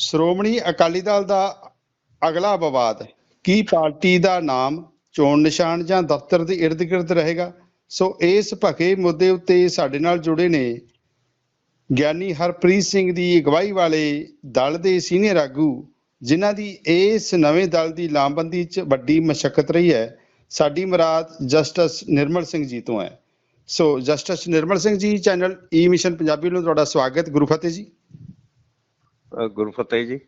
ਸ਼੍ਰੋਮਣੀ ਅਕਾਲੀ ਦਲ ਦਾ ਅਗਲਾ ਵਿਵਾਦ, ਕੀ ਪਾਰਟੀ ਦਾ ਨਾਮ ਚੋਣ ਨਿਸ਼ਾਨ ਜਾਂ ਦਫ਼ਤਰ ਦੇ ਇਰਦ ਗਿਰਦ ਰਹੇਗਾ? ਸੋ ਇਸ ਭਖੇ ਮੁੱਦੇ ਉੱਤੇ ਸਾਡੇ ਨਾਲ ਜੁੜੇ ਨੇ ਗਿਆਨੀ ਹਰਪ੍ਰੀਤ ਸਿੰਘ ਦੀ ਅਗਵਾਈ ਵਾਲੇ ਦਲ ਦੇ ਸੀਨੀਅਰ ਆਗੂ, ਜਿਨ੍ਹਾਂ ਦੀ ਇਸ ਨਵੇਂ ਦਲ ਦੀ ਲਾਮਬੰਦੀ 'ਚ ਵੱਡੀ ਮਸ਼ੱਕਤ ਰਹੀ ਹੈ। ਸਾਡੀ ਮੁਰਾਦ ਜਸਟਿਸ ਨਿਰਮਲ ਸਿੰਘ ਜੀ ਤੋਂ ਹੈ। ਸੋ justice Nirmal Singh ji, channel e E mission Punjabi ਨੂੰ ਤੁਹਾਡਾ ਸਵਾਗਤ, ਗੁਰੂ ਫਤਿਹ ਜੀ। ਅ, ਗੁਰਫਤਿਹ ਜੀ।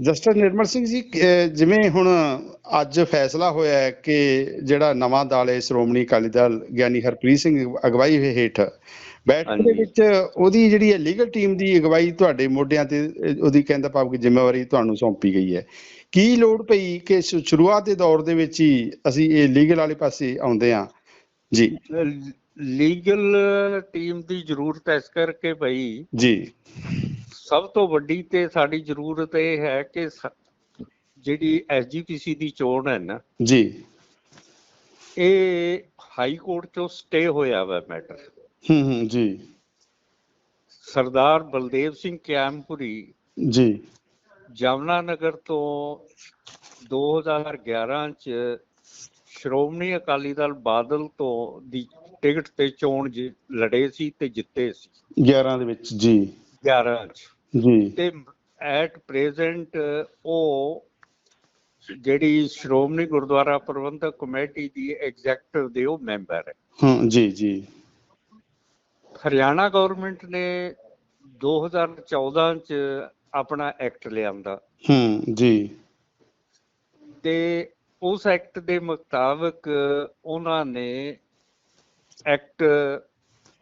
ਜਸਟਿਸ ਨਿਰਮਲ ਸਿੰਘ ਜੀ ਜਿਵੇਂ ਹੁਣ ਅੱਜ ਫੈਸਲਾ ਹੋਇਆ ਹੈ ਕਿ ਜਿਹੜਾ ਨਵਾਂ ਦਲ ਹੈ ਸ਼੍ਰੋਮਣੀ ਅਕਾਲੀ ਦਲ ਗਿਆਨੀ ਹਰਪ੍ਰੀਤ ਸਿੰਘ ਅਗਵਾਈ ਹੇਠ ਬੈਠਕ ਦੇ। ਵਿੱਚ ਉਹਦੀ ਜਿਹੜੀ ਹੈ ਲੀਗਲ ਟੀਮ ਦੀ ਅਗਵਾਈ ਤੁਹਾਡੇ ਮੋਢਿਆਂ ਤੇ ਉਹਦੀ ਕਹਿੰਦਾ ਭਾਵ ਕਿ ਜ਼ਿੰਮੇਵਾਰੀ ਤੁਹਾਨੂੰ ਸੌਂਪੀ ਗਈ ਹੈ। ਕੀ ਲੋੜ ਪਈ ਕਿ ਸ਼ੁਰੂਆਤ ਦੇ ਦੌਰ ਦੇ ਵਿੱਚ ਹੀ ਅਸੀਂ ਇਹ ਲੀਗਲ ਵਾਲੇ ਪਾਸੇ ਆਉਂਦੇ ਹਾਂ? ਜੀ। ਲੀਗਲ ਟੀਮ ਦੀ ਜ਼ਰੂਰਤ ਇਸ ਕਰਕੇ ਪਈ ਜੀ। ਸਭ ਤੋਂ ਵੱਡੀ ਤੇ ਸਾਡੀ ਜ਼ਰੂਰਤ ਇਹ ਹੈ ਕਿ ਜਿਹੜੀ ਐਸਜੀਪੀਸੀ ਦੀ ਚੋਣ ਹੈ ਨਾ ਜੀ। ਇਹ ਹਾਈ ਕੋਰਟ ਚੋਂ ਸਟੇ ਹੋਇਆ ਵਾ ਮੈਟਰ। ਹੂੰ ਹੂੰ ਜੀ। ਸਰਦਾਰ ਬਲਦੇਵ ਸਿੰਘ ਕਿਆਮਪੁਰੀ ਜੀ। ਜਮਨਾ ਨਗਰ ਤੋਂ 2011 ਚ ਸ਼੍ਰੋਮਣੀ ਅਕਾਲੀ ਦਲ ਬਾਦਲ ਤੋਂ ਦੀ ਟਿਕਟ ਤੇ ਚੋਣ ਜਿ- ਲੜੇ ਸੀ ਤੇ ਜਿੱਤੇ ਸੀ। 11 ਦੇ ਵਿੱਚ ਜੀ। 11 ਚ। ਜੀ। ਤੇ ਐਟ ਪ੍ਰੈਜ਼ੈਂਟ ਉਹ ਜਿਹੜੀ ਸ਼੍ਰੋਮਣੀ ਗੁਰਦੁਆਰਾ ਪ੍ਰਬੰਧਕ ਕਮੇਟੀ ਦੀ ਐਗਜ਼ੈਕਟਿਵ ਦੇ ਉਹ ਮੈਂਬਰ ਹੈ। ਹਾਂ ਜੀ ਜੀ। ਹਰਿਆਣਾ ਗਵਰਨਮੈਂਟ ਨੇ 2014 ਚ ਆਪਣਾ ਐਕਟ ਲਿਆਂਦਾ। ਹੂੰ ਜੀ। ਤੇ ਉਸ ਐਕਟ ਦੇ ਮੁਤਾਬਕ ਉਹਨਾਂ ਨੇ ਐਕਟ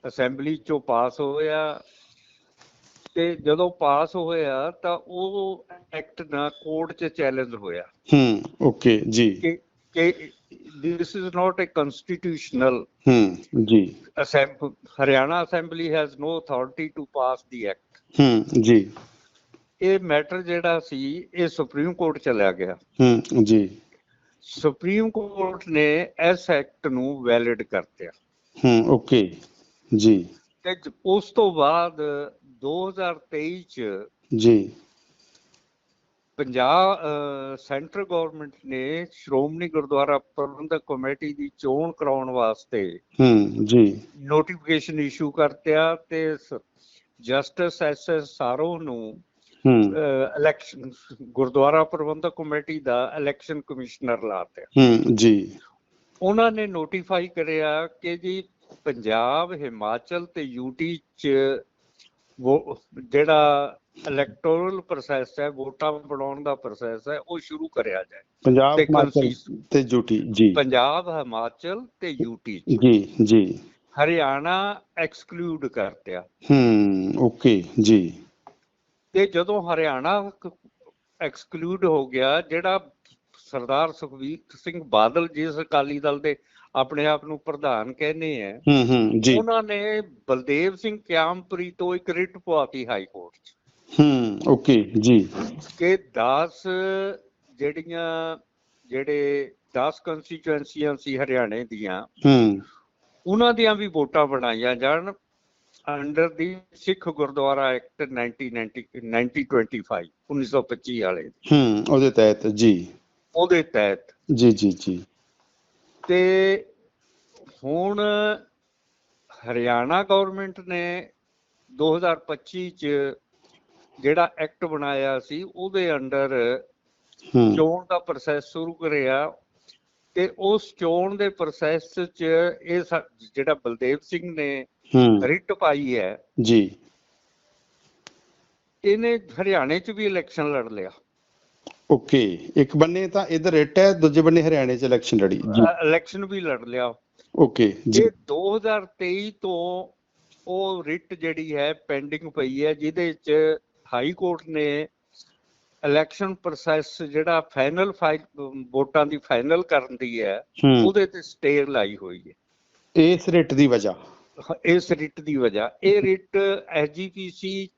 ਅਸੈਂਬਲੀ ਚੋਂ ਪਾਸ ਹੋਇਆ। ਤੇ ਜਦੋਂ ਪਾਸ ਹੋਇਆ ਤਾਂ ਉਹ ਐਕਟ ਨਾ ਕੋਰਟ 'ਚ ਚੈਲੰਜ ਹੋਇਆ। ਹੂੰ ਓਕੇ ਜੀ। ਕਿ this is not a constitutional ਹੂੰ ਜੀ। assembly Haryana assembly has no authority to pass the act ਹੂੰ ਜੀ। ਇਹ ਮੈਟਰ ਜਿਹੜਾ ਸੀ ਇਹ ਸੁਪਰੀਮ ਕੋਰਟ ਚਲਾ ਗਿਆ। ਹੂੰ ਜੀ। ਸੁਪਰੀਮ ਕੋਰਟ ਨੇ ਇਸ ਐਕਟ ਨੂੰ ਵੈਲਿਡ ਕਰਤਿਆ ਹੂੰ ਓਕੇ ਜੀ। ਤੇ ਉਸ ਤੋਂ ਬਾਅਦ 2023 ਚ ਜੀ। ਪੰਜਾਬ ਸੈਂਟਰ ਗਵਰਨਮੈਂਟ ਨੇ ਸ਼੍ਰੋਮਣੀ ਗੁਰਦੁਆਰਾ ਪ੍ਰਬੰਧਕ ਕਮੇਟੀ ਦੀ ਚੋਣ ਕਰਾਉਣ ਵਾਸਤੇ ਹੂੰ ਜੀ। ਨੋਟੀਫਿਕੇਸ਼ਨ ਇਸ਼ੂ ਕਰਤਿਆ ਤੇ ਜਸਟਿਸ ਐਸ ਐਸ ਸਾਰੋ ਨੂੰ ਹੂੰ। ਇਲੈਕਸ਼ਨ ਗੁਰਦੁਆਰਾ ਪ੍ਰਬੰਧਕ ਕਮੇਟੀ ਦਾ ਇਲੈਕਸ਼ਨ ਕਮਿਸ਼ਨਰ ਲਾਤਿਆ ਹੂੰ ਜੀ। ਉਹਨਾਂ ਨੇ ਨੋਟੀਫਾਈ ਕਰਿਆ ਕਿ ਜੀ ਪੰਜਾਬ ਹਿਮਾਚਲ ਤੇ ਯੂਟੀ ਚ ਜਿਹੜਾ ਇਲੈਕਟੋਰਲ ਪ੍ਰੋਸੈਸ ਹੈ ਵੋਟਾਂ ਬਣਾਉਣ ਦਾ ਪ੍ਰੋਸੈਸ ਹੈ ਉਹ ਸ਼ੁਰੂ ਕਰਿਆ ਜਾਏ। ਪੰਜਾਬ ਹਿਮਾਚਲ ਤੇ ਜੂਟੀ ਜੀ। ਪੰਜਾਬ ਹਿਮਾਚਲ ਤੇ ਯੂਟੀ ਜੀ ਜੀ। ਹਰਿਆਣਾ ਐਕਸਕਲੂਡ ਕਰਤਿਆ। ਹੂੰ ਓਕੇ ਜੀ। ਤੇ ਜਦੋਂ ਹਰਿਆਣਾ ਐਕਸਕਲੂਡ ਹੋ ਗਿਆ ਜਿਹੜਾ ਸਰਦਾਰ ਸੁਖਬੀਰ ਸਿੰਘ ਬਾਦਲ ਜਿਸ ਅਕਾਲੀ ਦਲ ਦੇ ਆਪਣੇ ਆਪ ਨੂੰ ਪ੍ਰਧਾਨ ਕਹਿੰਦੇ ਆ। ਹੂੰ ਹੂੰ ਜੀ। ਉਹਨਾਂ ਨੇ ਬਲਦੇਵ ਸਿੰਘ ਕਿਆਮਪੁਰੀ ਤੋਂ ਇੱਕ ਰਿਟ ਪਵਾਤੀ ਹਾਈ ਕੋਰਟ 'ਚ। ਹੂੰ ਓਕੇ ਜੀ। ਕਿ 10 ਜਿਹੜੀਆਂ ਜਿਹੜੇ 10 ਕੰਸਟੀਚੁਐਂਸੀਆਂ ਸੀ ਹਰਿਆਣੇ ਦੀਆਂ ਹੂੰ। ਉਹਨਾਂ ਦੀਆਂ ਵੀ ਵੋਟਾਂ ਬਣਾਈਆਂ ਜਾਣ under the Sikh Gurdwara act 1990 1925 1925 ਵਾਲੇ ਹੂੰ ਉਹਦੇ ਤਹਿਤ ਜੀ। ਉਹਦੇ ਤਹਿਤ। ਜੀ ਜੀ ਜੀ। ਤੇ ਹੁਣ ਹਰਿਆਣਾ ਗਵਰਨਮੈਂਟ ਨੇ 2025 ਚ ਜਿਹੜਾ ਐਕਟ ਬਣਾਇਆ ਸੀ ਉਹਦੇ ਅੰਡਰ ਚੋਣ ਦਾ ਪ੍ਰੋਸੈਸ ਸ਼ੁਰੂ ਕਰਿਆ ਤੇ ਉਸ ਚੋਣ ਦੇ ਪ੍ਰੋਸੈਸ ਚ ਇਹ ਜਿਹੜਾ ਬਲਦੇਵ ਸਿੰਘ ਨੇ ਰਿਟ ਪਾਈ ਹੈ ਜੀ। ਇਹਨੇ ਹਰਿਆਣੇ ਚ ਵੀ ਇਲੈਕਸ਼ਨ ਲੜ ਲਿਆ। ਓਕੇ ਇੱਕ ਬੰਨੇ ਤਾਂ ਇਧਰ ਰਿਟ ਹੈ ਦੂਜੇ ਬੰਨੇ ਹਰਿਆਣੇ ਚ ਇਲੈਕਸ਼ਨ ਲੜੀ। ਇਲੈਕਸ਼ਨ ਵੀ ਲੜ ਲਿਆ। ਓਕੇ ਜੀ। ਇਹ 2023 ਤੋਂ ਉਹ ਰਿਟ ਜਿਹੜੀ ਹੈ ਪੈਂਡਿੰਗ ਪਈ ਹੈ ਜਿਹਦੇ ਚ ਹਾਈ ਕੋਰਟ ਨੇ ਇਲੈਕਸ਼ਨ ਪ੍ਰੋਸੈਸ ਜਿਹੜਾ ਫਾਈਨਲ ਵੋਟਾਂ ਦੀ ਫਾਈਨਲ ਕਰਨ ਦੀ ਹੈ ਉਹਦੇ ਤੇ ਸਟੇ ਲਾਈ ਹੋਈ ਹੈ। ਇਸ ਰਿਟ ਦੀ ਵਜ੍ਹਾ? ਇਸ ਰਿਟ ਦੀ ਵਜ੍ਹਾ। ਇਹ ਰਿਟ ਐਸਜੀਪੀਸੀ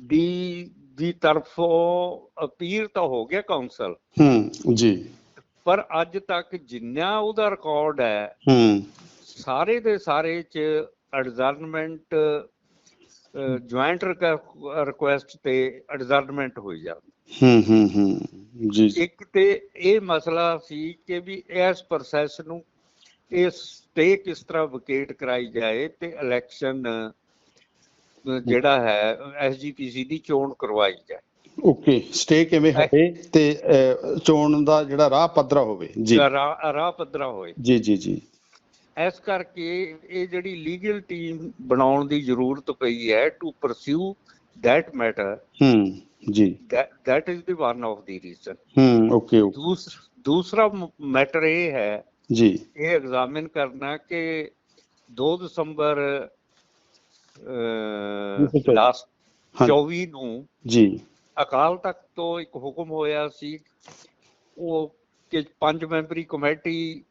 ਦੀ ਦੀ ਤਰਫੋਂ ਅਪੀਲ ਤਾਂ ਹੋ ਗਿਆ ਕਾਉਂਸਲ ਹੂੰ ਜੀ। ਪਰ ਅੱਜ ਤੱਕ ਜਿੰਨਾ ਉਹਦਾ ਰਿਕਾਰਡ ਹੈ ਹੂੰ। ਸਾਰੇ ਦੇ ਸਾਰੇ ਚ ਐਡਜਰਨਮੈਂਟ ਜੁਆਇੰਟ ਰਿਕੁਐਸਟ ਤੇ ਐਡਜਰਨਮੈਂਟ ਹੋਈ ਜਾਂਦੀ। ਹੂੰ ਹੂੰ ਹੂੰ ਜੀ ਇੱਕ ਤੇ ਇਹ ਮਸਲਾ ਸੀ ਕਿ ਵੀ ਇਸ ਪ੍ਰੋਸੈਸ ਨੂੰ ਇਹ ਸਟੇ ਕਿਸ ਤਰ੍ਹਾਂ ਵਿਕੇਟ ਕਰਾਈ ਜਾਏ ਤੇ ਇਲੈਕਸ਼ਨ ਜਿਹੜਾ ਹੈ ਐਸਜੀਪੀਸੀ ਦੀ ਚੋਣ ਕਰਵਾਈ ਜਾਏ। ਓਕੇ ਸਟੇ ਕਿਵੇਂ ਹੋਵੇ ਤੇ ਚੋਣ ਦਾ ਜਿਹੜਾ ਰਾਹ ਪੱਧਰਾ ਹੋਵੇ। ਜੀ। ਰਾਹ ਪੱਧਰਾ ਹੋਏ। ਜੀ ਜੀ ਜੀ। ਇਸ ਕਰਕੇ ਇਹ ਜਿਹੜੀ ਲੀਗਲ ਟੀਮ ਬਣਾਉਣ ਦੀ ਜ਼ਰੂਰਤ ਪਈ ਹੈ to pursue that matter hmm ਜੀ। that is the one of the reason ਹੂੰ ਓਕੇ ਓਕੇ, ਦੂਸ ਦੂਸਰਾ ਮੈਟਰ ਇਹ ਹੈ ਜੀ। ਇਹ ਐਗਜ਼ਾਮਿਨ ਕਰਨਾ ਕਿ 2 ਦਸੰਬਰ ਚੌਵੀ। ਲਾਸਟ ਹਾਂ। 24 ਨੂੰ ਜੀ। ਅਕਾਲ ਤਖਤ ਤੋਂ ਇੱਕ ਹੁਕਮ ਹੋਇਆ ਸੀ। ਉਹ ਕਿ ਪੰਜ ਮੈਂਬਰੀ ਕਮੇਟੀ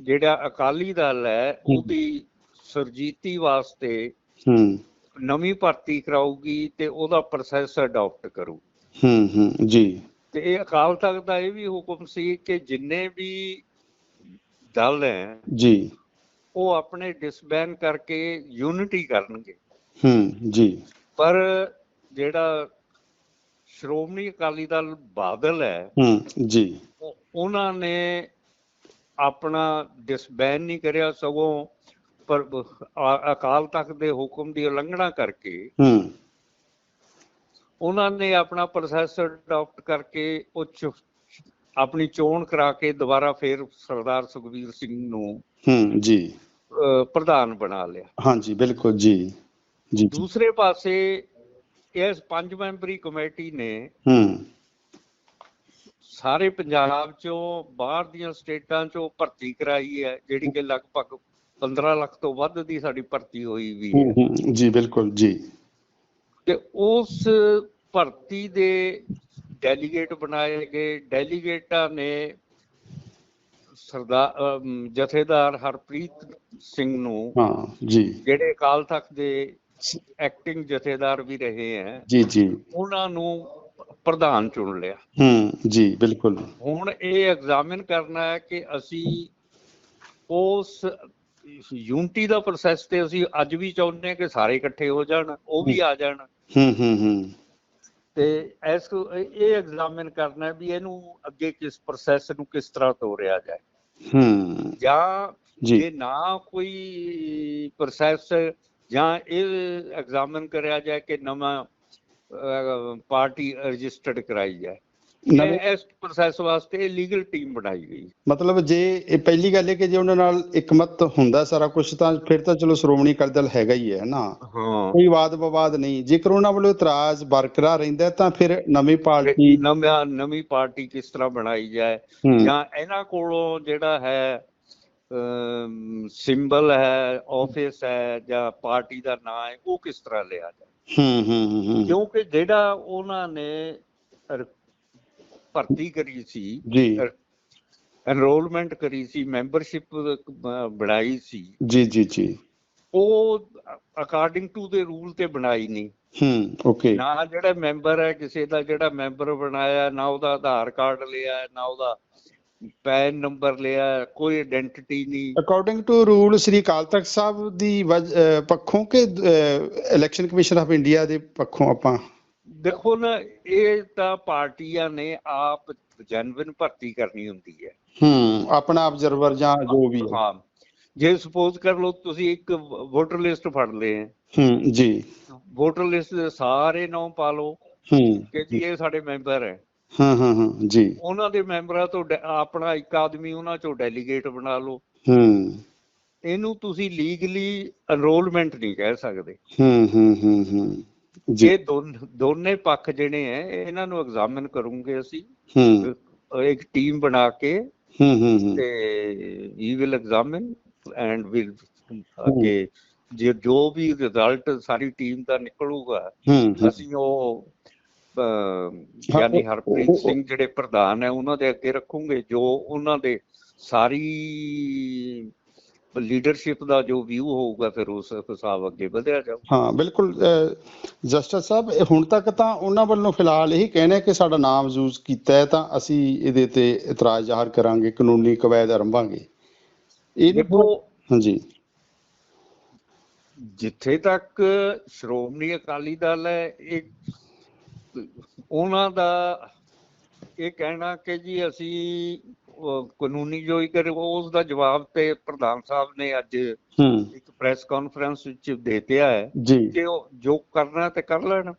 ਜਿਹੜਾ ਅਕਾਲੀ ਦਲ ਹੈ ਹੂੰ। ਉਹਦੀ ਸਰਜੀਤੀ ਵਾਸਤੇ ਹੂੰ। ਨਵੀਂ ਭਰਤੀ ਕਰਾਊਗੀ ਤੇ ਉਹਦਾ ਪ੍ਰੋਸੈਸ ਅਡਾਪਟ ਕਰੂ। ਹੂੰ ਹੂੰ ਜੀ। ਤੇ ਇਹ ਅਕਾਲ ਤਖਤ ਦਾ ਇਹ ਵੀ ਹੁਕਮ ਸੀ ਕਿ ਜਿੰਨੇ ਵੀ ਦਲ ਹੈ ਜੀ। ਉਹ ਆਪਣੇ ਡਿਸਬੈਨ ਕਰਕੇ ਯੂਨਿਟੀ ਕਰਨਗੇ। ਹੂੰ ਜੀ। ਪਰ ਜਿਹੜਾ ਸ਼੍ਰੋਮਣੀ ਅਕਾਲੀ ਦਲ ਬਾਦਲ ਹੈ ਹੂੰ ਜੀ। ਉਹ- ਉਹਨਾਂ ਨੇ ਆਪਣਾ ਡਿਸਬੈਨ ਨਹੀਂ ਕਰਿਆ ਸਗੋਂ ਪਰ ਅਕਾਲ ਤਖਤ ਦੇ ਹੁਕਮ ਦੀ ਉਲੰਘਣਾ ਕਰਕੇ ਹੂੰ। ਉਹਨਾਂ ਨੇ ਆਪਣਾ ਪ੍ਰੋਸੈਸ ਅਡਾਪਟ ਕਰਕੇ ਉਹ ਚ- ਆਪਣੀ ਚੋਣ ਕਰਾ ਕੇ ਦੁਬਾਰਾ ਫੇਰ ਸਰਦਾਰ ਸੁਖਬੀਰ ਸਿੰਘ ਨੂੰ ਹੂੰ ਜੀ। ਪ੍ਰਧਾਨ ਬਣਾ ਲਿਆ। ਹਾਂਜੀ ਬਿਲਕੁਲ ਜੀ। ਜੀ। ਦੂਸਰੇ ਪਾਸੇ ਇਸ ਪੰਜ ਮੈਂਬਰੀ ਕਮੇਟੀ ਨੇ ਹੂੰ। ਸਾਰੇ ਪੰਜਾਬ ਚੋਂ ਬਾਹਰ ਦੀਆਂ ਸਟੇਟਾਂ ਚੋਂ ਭਰਤੀ ਕਰਾਈ ਹੈ ਜਿਹੜੀ ਕਿ ਲਗਭਗ 15 ਲੱਖ ਤੋਂ ਵੱਧ ਦੀ ਸਾਡੀ ਭਰਤੀ ਹੋਈ ਵੀ ਹੂੰ, ਜੀ ਬਿਲਕੁਲ ਜੀ। ਤੇ ਉਸ ਭਰਤੀ ਦੇ ਡੈਲੀਗੇਟ ਬਣਾਏ ਗਏ। ਡੈਲੀਗੇਟਾਂ ਨੇ ਸਰਦਾਰ ਜਥੇਦਾਰ ਹਰਪ੍ਰੀਤ ਸਿੰਘ ਨੂੰ ਹਾਂ ਜੀ। ਜਿਹੜੇ ਅਕਾਲ ਤਖਤ ਦੇ ਐਕਟਿੰਗ ਜਥੇਦਾਰ ਵੀ ਰਹੇ ਹੈ ਜੀ ਜੀ। ਉਹਨਾਂ ਨੂੰ ਪ੍ਰਧਾਨ ਚੁਣ ਲਿਆ। ਹੂੰ ਜੀ ਬਿਲਕੁਲ। ਹੁਣ ਇਹ ਐਗਜ਼ਾਮਿਨ ਕਰਨਾ ਹੈ ਕਿ ਅਸੀਂ ਉਸ ਯੂਨਿਟੀ ਦਾ ਪ੍ਰੋਸੈਸ ਤੇ ਅਸੀਂ ਅੱਜ ਵੀ ਚਾਹੁੰਦੇ ਹਾਂ ਕਿ ਸਾਰੇ ਇਕੱਠੇ ਹੋ ਜਾਣ ਉਹ ਵੀ ਆ ਜਾਣ। ਹੂੰ ਹੂੰ ਹੂੰ। ਤੇ ਇਸ ਇਹ ਐਗਜ਼ਾਮਿਨ ਕਰਨਾ ਵੀ ਇਹਨੂੰ ਅੱਗੇ ਕਿਸ ਪ੍ਰੋਸੈਸ ਨੂੰ ਕਿਸ ਤਰ੍ਹਾਂ ਤੋਰਿਆ ਜਾਏ। ਹੂੰ। ਜਾਂ ਜੀ। ਨਾ ਕੋਈ ਪ੍ਰੋਸੈਸ ਜਾਂ ਇਹ ਐਗਜ਼ਾਮਿਨ ਕਰਿਆ ਜਾਏ ਕਿ ਨਵਾਂ ਪਾਰਟੀ ਰਜਿਸਟਰਡ ਕਰਾਈ ਜਾਏ। ਇਸ ਪ੍ਰੋਸੈਸ ਵਾਸਤੇ ਲੀਗਲ ਟੀਮ ਬਣਾਈ ਗਈ। ਮਤਲਬ ਜੇ ਇਹ ਪਹਿਲੀ ਗੱਲ ਹੈ ਕਿ ਜੇ ਉਹਨਾਂ ਨਾਲ ਇੱਕਮਤ ਹੁੰਦਾ ਸਾਰਾ ਕੁਝ ਤਾਂ ਫਿਰ ਤਾਂ ਚਲੋ ਸ਼੍ਰੋਮਣੀ ਅਕਾਲੀ ਦਲ ਹੈਗਾ ਹੀ ਹੈ ਨਾ। ਹਾਂ। ਕੋਈ ਵਾਦ ਵਿਵਾਦ ਨਹੀਂ। ਜੇਕਰ ਉਹਨਾਂ ਵੱਲੋਂ ਇਤਰਾਜ਼ ਬਰਕਰਾਰ ਰਹਿੰਦਾ ਤਾਂ ਫਿਰ ਨਵੀਂ ਪਾਰਟੀ ਨਵੀਂ ਨਵੀਂ ਪਾਰਟੀ ਕਿਸ ਤਰ੍ਹਾਂ ਬਣਾਈ ਜਾਏ? ਜਾਂ ਇਹਨਾਂ ਕੋਲੋਂ ਜਿਹੜਾ ਹੈ ਸਿੰਬਲ ਹੈ ਆਫਿਸ ਹੈ ਜਾਂ ਪਾਰਟੀ ਦਾ ਨਾਮ ਹੈ ਉਹ ਕਿਸ ਤਰ੍ਹਾਂ ਲਿਆ ਜਾਏ? ਹੂੰ ਹੂੰ ਹੂੰ, ਕਿਉਂਕਿ ਜਿਹੜਾ ਉਹਨਾਂ ਨੇ ਭਰਤੀ ਕਰੀ ਸੀ ਜੀ। ਐਨਰੋਲਮੈਂਟ ਕਰੀ ਸੀ ਮੈਂਬਰਸ਼ਿਪ ਬਣਾਈ ਸੀ। ਜੀ ਜੀ ਜੀ। ਉਹ ਅਕਾਰਡਿੰਗ ਟੂ ਦੇ ਰੂਲ ਤੇ ਬਣਾਈ ਨਹੀਂ। ਹੂੰ ਓਕੇ ਨਾ ਜਿਹੜਾ ਮੈਂਬਰ ਹੈ ਕਿਸੇ ਦਾ ਜਿਹੜਾ ਮੈਂਬਰ ਬਣਾਇਆ ਨਾ ਉਹਦਾ ਆਧਾਰ ਕਾਰਡ ਲਿਆ ਨਾ ਉਹਦਾ ਪੈਨ ਨੰਬਰ ਲਿਆ ਕੋਈ ਆਇਡੈਂਟੀਟੀ ਨਹੀਂ। According to rule Shri Akal Takht Sahib ਦੀ ਪੱਖੋਂ ਕਿ ਇਲੈਕਸ਼ਨ ਕਮਿਸ਼ਨ ਆਫ ਇੰਡੀਆ ਦੇ ਪੱਖੋਂ ਆਪਾਂ ਦੇਖੋ ਨਾ ਇਹ ਤਾਂ ਪਾਰਟੀਆਂ ਨੇ ਆਪ ਜਨਵਨ ਭਰਤੀ ਕਰਨੀ ਹੁੰਦੀ ਹੈ। ਹੂੰ ਆਪਣਾ ਆਬਜ਼ਰਵਰ ਜਾਂ ਜੋ ਵੀ ਹੈ। ਜੇ ਸਪੋਜ਼ ਕਰ ਲਓ ਤੁਸੀਂ ਇੱਕ ਵੋਟਰ ਲਿਸਟ ਫੜ ਲਏ। ਹੂੰ ਜੀ। ਵੋਟਰ ਲਿਸਟ ਦੇ ਸਾਰੇ ਨਾਮ ਪਾ ਲਓ ਹੂੰ ਕਿ ਜੀ। ਇਹ ਸਾਡੇ ਮੈਂਬਰ ਹੈ। ਹਾਂ ਹਾਂ ਹਾਂ ਜੀ। ਉਹਨਾਂ ਦੇ ਮੈਂਬਰਾਂ ਤੋਂ ਆਪਣਾ ਇੱਕ ਆਦਮੀ ਉਹਨਾਂ ਚੋਂ ਡੈਲੀਗੇਟ ਬਣਾ ਲਓ। ਹੂੰ। ਇਹਨੂੰ ਤੁਸੀਂ ਲੀਗਲੀ ਐਨਰੋਲਮੈਂਟ ਨਹੀਂ ਕਹਿ ਸਕਦੇ। ਹੂੰ ਹੂੰ ਹੂੰ ਹੂੰ। ਜੀ। ਦੋਨ- ਪੱਖ ਜਿਹੜੇ ਹੈ ਇਹਨਾਂ ਨੂੰ ਐਗਜ਼ਾਮਿਨ ਕਰੂੰਗੇ ਅਸੀਂ। ਹੂੰ। ਇੱਕ ਟੀਮ ਬਣਾ ਕੇ ਹੂੰ ਹੂੰ ਤੇ ਵਿਲ ਐਗਜ਼ਾਮਿਨ ਐਂਡ ਵਿਲ ਅੱਗੇ ਜੇ ਜੋ ਵੀ ਰਿਜ਼ਲਟ ਸਾਰੀ ਟੀਮ ਦਾ ਨਿਕਲੂਗਾ ਅਸੀਂ ਉਹ ਯਾਨੀ ਹਰਪ੍ਰੀਤ ਸਿੰਘ ਜਿਹੜੇ ਪ੍ਰਧਾਨ ਹੈ ਉਹਨਾਂ ਦੇ ਅੱਗੇ ਰੱਖੂਗੇ ਜੋ ਉਹਨਾਂ ਦੇ ਸਾਰੀ ਲੀਡਰਸ਼ਿਪ ਦਾ ਜੋ ਵਿਊ ਹੋਊਗਾ ਫਿਰ ਉਸ ਹਿਸਾਬ ਅੱਗੇ ਵਧਿਆ ਜਾਊ। ਹਾਂ ਬਿਲਕੁਲ ਜਸਟਿਸ ਸਾਹਿਬ ਹੁਣ ਤੱਕ ਤਾਂ ਉਹਨਾਂ ਵੱਲੋਂ ਫਿਲਹਾਲ ਇਹੀ ਕਹਿਣਾ ਕਿ ਸਾਡਾ ਨਾਮ ਯੂਜ਼ ਕੀਤਾ ਹੈ ਤਾਂ ਅਸੀਂ ਇਹਦੇ ਤੇ ਇਤਰਾਜ਼ ਜ਼ਾਹਰ ਕਰਾਂਗੇ ਕਾਨੂੰਨੀ ਕਵਾਇਦ ਆਰੰਭਾਂਗੇ। ਇਹ ਹਾਂਜੀ। ਜਿੱਥੇ ਤੱਕ ਸ਼੍ਰੋਮਣੀ ਅਕਾਲੀ ਦਲ ਹੈ ਇਹ ਉਹਨਾਂ ਦਾ ਇਹ ਕਹਿਣਾ ਕਿ ਜੀ ਅਸੀਂ ਕਾਨੂੰਨੀ ਜੋ ਹੀ ਕਰੇ ਉਸ ਦਾ ਜਵਾਬ ਤੇ ਪ੍ਰਧਾਨ ਸਾਹਿਬ ਨੇ ਅੱਜ ਇੱਕ ਪ੍ਰੈਸ ਕਾਨਫਰੰਸ ਵਿੱਚ ਦੇਤਿਆ ਹੈ ਕਿ ਉਹ ਜੋ ਕਰਨਾ ਤੇ ਕਰ ਲੈਣ।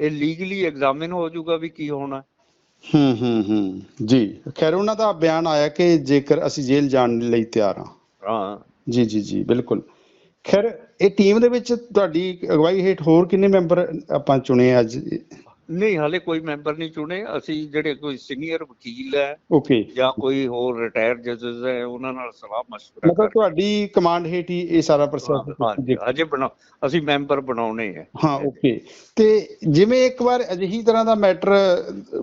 ਇਹ ਲੀਗਲੀ ਐਗਜ਼ਾਮਿਨ ਹੋ ਜਾਊਗਾ ਵੀ ਕੀ ਹੋਣਾ। ਹੂੰ ਹੂੰ ਹੂੰ। ਜੀ। ਖੈਰ ਉਹਨਾਂ ਦਾ ਬਿਆਨ ਆਇਆ ਕਿ ਜੇਕਰ ਅਸੀਂ ਜੇਲ੍ਹ ਜਾਣ ਲਈ ਤਿਆਰ ਹਾਂ। ਹਾਂ। ਜੀ ਜੀ ਜੀ ਬਿਲਕੁਲ। ਖੈਰ ਇਹ ਟੀਮ ਦੇ ਵਿੱਚ ਤੁਹਾਡੀ ਅਗਵਾਈ ਹੇਠ ਹੋਰ ਕਿੰਨੇ ਮੈਂਬਰ ਆਪਾਂ ਚੁਣੇ ਅੱਜ? ਨਹੀਂ ਹਾਲੇ ਕੋਈ ਮੈਂਬਰ ਨਹੀਂ ਚੁਣੇ। ਅਸੀਂ ਜਿਹੜੇ ਕੋਈ ਸੀਨੀਅਰ ਵਕੀਲ ਹੈ ਓਕੇ ਜਾਂ ਕੋਈ ਹੋਰ ਰਿਟਾਇਰ ਜੱਜਸ ਹੈ ਉਹਨਾਂ ਨਾਲ ਸਲਾਹ ਮਸ਼ਵਰਾ ਮਤਲਬ ਤੁਹਾਡੀ ਕਮਾਂਡ ਹੇਠ ਹੀ ਇਹ ਸਾਰਾ ਪ੍ਰੋਸੈਸ ਅਜੇ ਬਣਾ ਅਸੀਂ ਮੈਂਬਰ ਬਣਾਉਣੇ ਹੈ। ਹਾਂ ਓਕੇ ਤੇ ਜਿਵੇਂ ਇੱਕ ਵਾਰ ਅਜਿਹੀ ਤਰ੍ਹਾਂ ਦਾ ਮੈਟਰ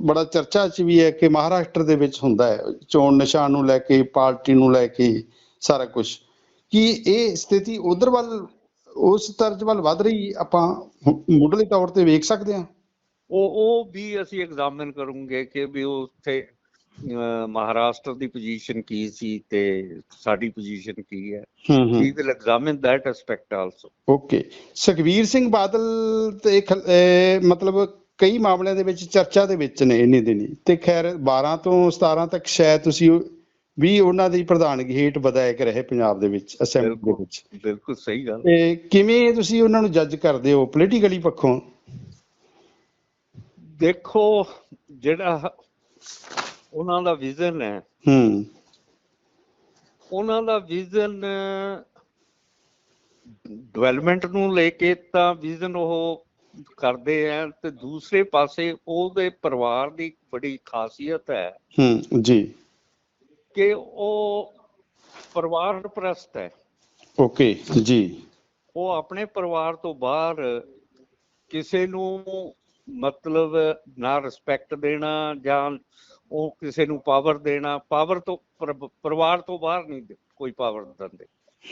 ਬੜਾ ਚਰਚਾ 'ਚ ਵੀ ਹੈ ਕਿ ਮਹਾਰਾਸ਼ਟਰ ਦੇ ਵਿੱਚ ਹੁੰਦਾ ਹੈ ਚੋਣ ਨਿਸ਼ਾਨ ਨੂੰ ਲੈ ਕੇ ਪਾਰਟੀ ਨੂੰ ਲੈ ਕੇ ਸਾਰਾ ਕੁਝ ਕੀ ਇਹ ਸਥਿਤੀ ਉਧਰ ਵੱਲ ਉਸ ਤਰਜ ਵੱਲ ਵੱਧ ਰਹੀ ਆਪਾਂ ਮੁੱਢਲੇ ਤੌਰ ਤੇ ਵੇਖ ਸਕਦੇ ਹਾਂ? ਉਹ ਉਹ ਵੀ ਅਸੀਂ ਐਗਜ਼ਾਮਿਨ ਕਰੂੰਗੇ ਕਿ ਵੀ ਉੱਥੇ ਮਹਾਰਾਸ਼ਟਰ ਦੀ ਪੋਜੀਸ਼ਨ ਕੀ ਸੀ ਤੇ ਸਾਡੀ ਪੋਜੀਸ਼ਨ ਕੀ ਹੈ। We will examine that aspect also okay Sukhbir Singh Badal ਤੇ ਮਤਲਬ ਕਈ ਮਾਮਲਿਆਂ ਦੇ ਵਿੱਚ ਚਰਚਾ ਦੇ ਵਿੱਚ ਨੇ ਇੰਨੇ ਦਿਨੀ ਤੇ ਖੈਰ 12 ਤੋਂ 17 ਤੱਕ ਸ਼ਾਇਦ ਤੁਸੀਂ ਵੀ ਉਹਨਾਂ ਦੀ ਪ੍ਰਧਾਨਗੀ ਹੇਠ ਵਿਧਾਇਕ ਰਹੇ ਪੰਜਾਬ ਦੇ ਵਿੱਚ ਅਸੈਂਬਲੀ ਦੇ। ਵਿੱਚ। ਬਿਲਕੁਲ ਸਹੀ ਗੱਲ। ਤੇ ਕਿਵੇਂ ਤੁਸੀਂ ਉਹਨਾਂ ਨੂੰ ਜੱਜ ਕਰਦੇ ਹੋ ਪੋਲੀਟੀਕਲੀ ਪੱਖੋਂ? ਦੇਖੋ ਜਿਹੜਾ ਉਹਨਾਂ ਦਾ ਵਿਜ਼ਨ ਹੈ ਹੂੰ। ਉਹਨਾਂ ਦਾ ਵਿਜ਼ਨ ਡਿਵੈਲਪਮੈਂਟ ਨੂੰ ਲੈ ਕੇ ਤਾਂ ਵਿਜ਼ਨ ਉਹ ਕਰਦੇ ਆ ਤੇ ਦੂਸਰੇ ਪਾਸੇ ਉਹਦੇ ਪਰਿਵਾਰ ਦੀ ਬੜੀ ਖਾਸੀਅਤ ਹੈ ਹੂੰ ਜੀ। ਕਿ ਉਹ ਪਰਿਵਾਰ ਪ੍ਰਸਤ ਹੈ। ਓਕੇ ਜੀ। ਉਹ ਆਪਣੇ ਪਰਿਵਾਰ ਤੋਂ ਬਾਹਰ ਕਿਸੇ ਨੂੰ ਮਤਲਬ ਨਾ ਰਿਸਪੈਕਟ ਦੇਣਾ ਜਾਂ ਉਹ ਕਿਸੇ ਨੂੰ ਪਾਵਰ ਦੇਣਾ ਪਾਵਰ ਤੋਂ ਪਰ- ਪਰਿਵਾਰ ਤੋਂ ਬਾਹਰ ਨਹੀਂ ਕੋਈ ਪਾਵਰ ਦਿੰਦੇ।